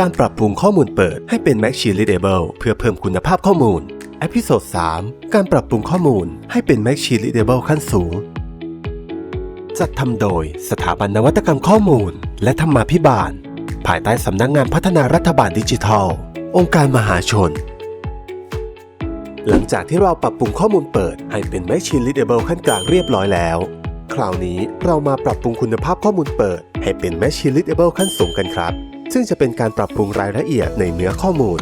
การปรับปรุงข้อมูลเปิดให้เป็น Machine Readable เพื่อเพิ่มคุณภาพข้อมูลอพิโซด3การปรับปรุงข้อมูลให้เป็น Machine Readable ขั้นสูง จัดทำโดยสถาบันนวัตกรรมข้อมูล และธรรมาภิบาล ภายใต้สำนักงงานพัฒนารัฐบาลดิจิทัล องค์การมหาชน หลังจากที่เราปรับปรุงข้อมูลเปิดให้เป็น Machine Readable ขั้นกลางเรียบร้อยแล้ว คราวนี้เรามาปรับปรุงคุณภาพข้อมูลเปิด ให้เป็น Machine Readable ขั้นสูงกันครับ ซึ่งจะเป็นการปรับปรุงรายละเอียดในเนื้อข้อมูล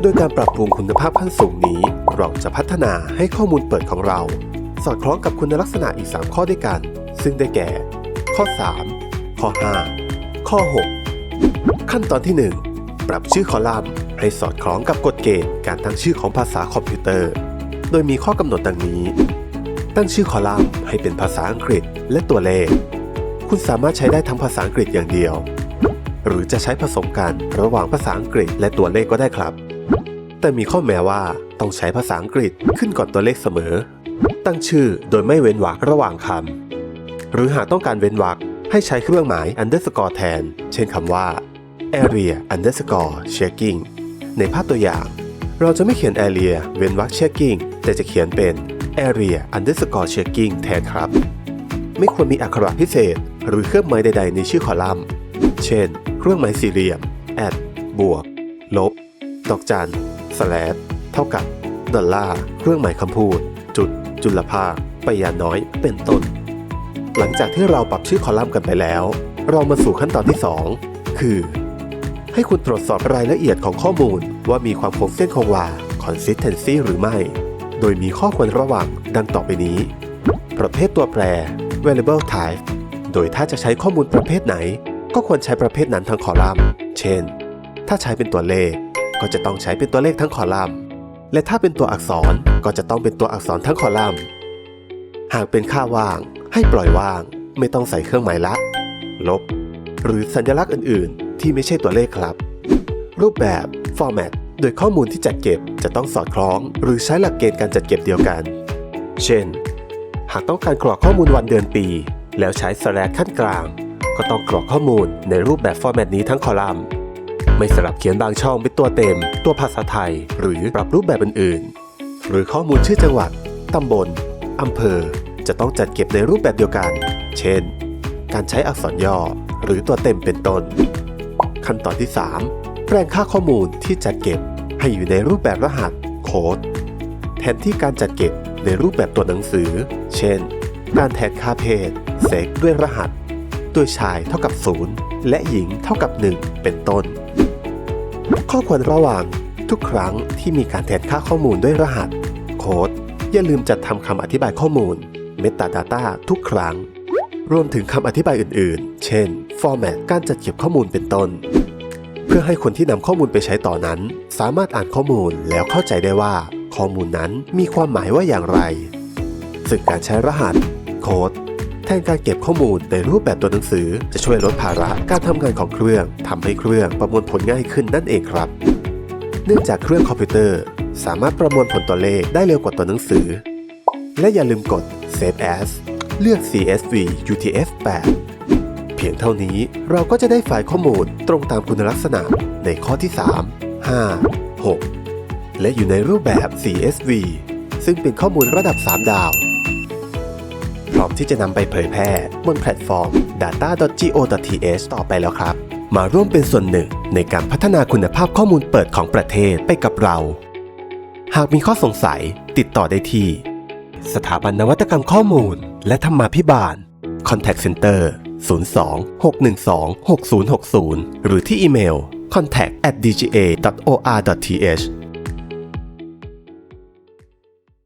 โดยการปรับปรุงคุณภาพขั้นสูงนี้ เราจะพัฒนาให้ข้อมูลเปิดของเรา สอดคล้องกับคุณลักษณะอีก 3 ข้อด้วยกัน ซึ่งได้แก่ ข้อ 3 ข้อ 5 ข้อ 6 ขั้นตอนที่ 1 ปรับชื่อคอลัมน์ ให้สอดคล้องกับกฎเกณฑ์การตั้งชื่อของภาษาคอมพิวเตอร์ โดยมีข้อกำหนดดังนี้ ตั้งชื่อคอลัมน์ให้เป็นภาษาอังกฤษและตัวเลข คุณสามารถใช้ได้ทั้งภาษาอังกฤษอย่างเดียว หรือจะใช้ผสมกันระหว่างภาษาอังกฤษและตัวเลขก็ได้ครับ แต่มีข้อแม้ว่าต้องใช้ภาษาอังกฤษขึ้นก่อนตัวเลขเสมอ ตั้งชื่อโดยไม่เว้นวรรคระหว่างคำหรือหากต้องการเว้นวรรคให้ใช้เครื่องหมาย underscore แทน เช่นคำว่า area underscore checking ในภาพตัวอย่าง เราจะไม่เขียน area เว้นวรรค checking แต่จะเขียนเป็น area underscore checking แทนครับ ไม่ควรมีอักขระพิเศษ หรือเครื่องหมายใด ๆ ในชื่อคอลัมน์ เช่นเครื่องหมายสี่เหลี่ยม at บวก ลบ ดอกจัน slash เท่ากับ ดอลลาร์ เครื่องหมายคำพูด จุด จุลภาคไปยาน้อย เป็นต้น หลังจากที่เราปรับชื่อคอลัมน์กันไปแล้ว เรามาสู่ขั้นตอนที่ 2 คือ ให้คุณตรวจสอบรายละเอียดของข้อมูลว่ามีความคงเส้นคงวา consistency หรือไม่ โดยมีข้อควรระวังดังต่อไปนี้ ประเภทตัวแปร variable type โดยถ้าจะใช้ข้อมูลประเภทไหน ก็ควรใช้ประเภทนั้นทั้งคอลัมน์ เช่น ถ้าใช้เป็นตัวเลข ก็จะต้องใช้เป็นตัวเลขทั้งคอลัมน์ และถ้าเป็นตัวอักษรก็จะต้องเป็นตัวอักษรทั้งคอลัมน์ หากเป็นค่าว่าง ให้ปล่อยว่าง ไม่ต้องใส่เครื่องหมายลับลบ หรือสัญลักษณ์อื่น ๆ ที่ไม่ใช่ตัวเลขครับ รูปแบบ format โดยข้อมูลที่จัดเก็บจะต้องสอดคล้อง หรือใช้หลักเกณฑ์การจัดเก็บเดียวกัน เช่น หากต้องการกรอกข้อมูลวันเดือนปี แล้วใช้ slash ขั้นกลาง ก็ต้องกรอกข้อมูลในรูปแบบ format นี้ทั้งคอลัมน์ ไม่สลับเขียนบางช่องเป็นตัวเต็ม ตัวภาษาไทย หรือปรับรูปแบบอื่นๆ หรือข้อมูลชื่อจังหวัด ตำบล อำเภอ จะต้องจัดเก็บในรูปแบบเดียวกัน เช่น การใช้อักษรย่อ หรือตัวเต็มเป็นต้น ขั้นตอนที่ 3 แปลงค่าข้อมูลที่จัดเก็บให้อยู่ในรูปแบบรหัส โค้ด แทนที่การจัดเก็บในรูปแบบตัวหนังสือ เช่น การแทนค่าเพศ เซ็กด้วยรหัส โดยชายเท่ากับ 0 และหญิงเท่ากับ 1 เป็นต้น ข้อควรระวังทุกครั้งที่มีการแทนค่าข้อมูลด้วยรหัส โค้ด อย่าลืมจัดทำคำอธิบายข้อมูล Metadata ทุกครั้ง รวมถึงคำอธิบายอื่นๆ เช่น format การจัดเก็บข้อมูลเป็นต้น เพื่อให้คนที่นำข้อมูลไปใช้ต่อนั้น สามารถอ่านข้อมูลแล้วเข้าใจได้ว่า ข้อมูลนั้นมีความหมายว่าอย่างไร ซึ่งการใช้รหัส โค้ด แทนการเก็บข้อมูลในรูปแบบตัวหนังสือ จะช่วยลดภาระการทำงานของเครื่องทำให้เครื่องประมวลผลง่ายขึ้นนั่นเองครับ เนื่องจากเครื่องคอมพิวเตอร์ สามารถประมวลผลตัวเลขได้เร็วกว่าตัวหนังสือ และอย่าลืมกด Save As เลือก CSV UTF-8 เพียงเท่านี้เราก็จะได้ไฟล์ข้อมูลตรงตามคุณลักษณะในข้อที่ 3 5 6 และอยู่ในรูปแบบ CSV ซึ่งเป็นข้อมูลระดับ 3 ดาว อมที่จะนำไปเผยแพร่ บนแพลตฟอร์ม data.go.th ต่อไปแล้วครับ มาร่วมเป็นส่วนหนึ่งในการพัฒนาคุณภาพข้อมูลเปิดของประเทศไปกับเรา หากมีข้อสงสัยติดต่อได้ที่ สถาบันนวัตกรรมข้อมูล และธรรมาภิบาล Contact Center 02 612 6060 หรือที่อีเมล contact at dga.or.th